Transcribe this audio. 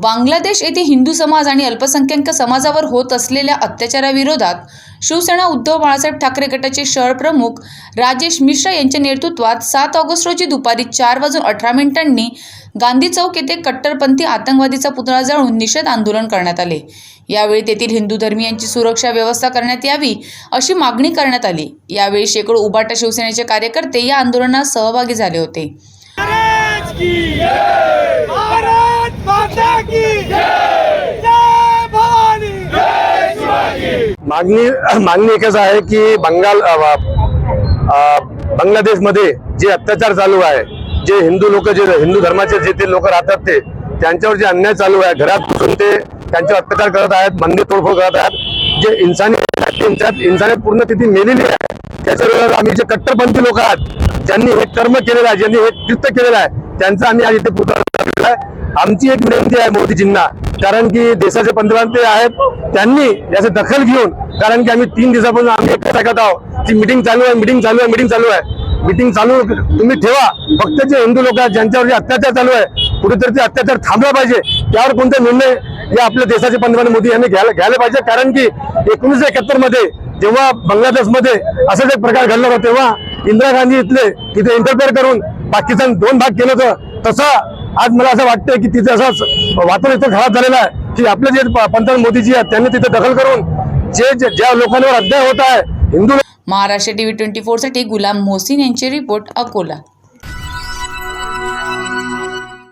बांगलादेश येथे हिंदू समाज आणि अल्पसंख्याक समाजावर होत असलेल्या अत्याचाराविरोधात शिवसेना उद्धव बाळासाहेब ठाकरे गटाचे शहर प्रमुख राजेश मिश्रा यांच्या नेतृत्वात सात ऑगस्ट रोजी दुपारी चार वाजून अठरा मिनिटांनी गांधी चौक येथे कट्टरपंथी आतंकवादीचा पुतळा जाळून निषेध आंदोलन करण्यात आले. यावेळी तेथील हिंदू धर्मियांची सुरक्षा व्यवस्था करण्यात यावी अशी मागणी करण्यात आली. यावेळी शेकडो उबाटा शिवसेनेचे कार्यकर्ते या आंदोलनात सहभागी झाले होते महाराज की भारत माता की जय भवानी जय शिवाजी मागणी मागणी एकच आहे की बंगाल बांगलादेशमध्ये जे अत्याचार चालू आहे जे हिंदू लोक जे हिंदू धर्माचे जे ते लोक राहतात ते त्यांच्यावर जे अन्याय चालू आहे घरात घुसून ते त्यांच्यावर अत्याचार करत आहेत मंदिर तोडफोड करत आहेत जे इंसानी इंसानियत पूर्ण तिथे मेलेली आहे त्याच्या आम्ही जे कट्टरपंथी लोक आहेत ज्यांनी हे कर्म केलेलं आहे ज्यांनी हे कृत्य केलेलं आहे त्यांचा आम्ही आज इथे पुतळा आहे. आमची एक विनंती आहे मोदीजींना कारण की देशाचे पंतप्रधान ते आहेत त्यांनी याची दखल घेऊन कारण की आम्ही तीन दिवसापासून आम्ही एकच ऐकत आहोत. की मिटिंग चालू आहे मिटिंग चालू आहे मिटिंग चालू आहे. मिटिंग चालू तुम्ही ठेवा. फक्त जे हिंदू लोक आहेत ज्यांच्यावर जे अत्याचार चालू आहे कुठेतरी ते अत्याचार थांबला पाहिजे. त्यावर कोणता निर्णय या आपल्या देशाचे पंतप्रधान मोदी यांनी घ्यायला घ्यायला पाहिजे? कारण की एकोणीसशे एकाहत्तरमध्ये जेव्हा बांगलादेशमध्ये असाच एक प्रकार घडला होता तेव्हा इंदिरा गांधी इथले तिथे इंटरफेअर करून पाकिस्तान दोन भाग केलं होतं. तसं आज मला असं वाटतंय की तिथं असंच वातावरण इतकं खराब झालेलं आहे की आपले जे पंतप्रधान मोदीजी आहेत त्यांनी तिथे दखल करून जे ज्या लोकांवर अध्याय होत आहे हिंदू महाराष्ट्र टीव्ही ट्वेंटी फोरसाठी गुलाम मोहसिन यांचे रिपोर्ट अकोला.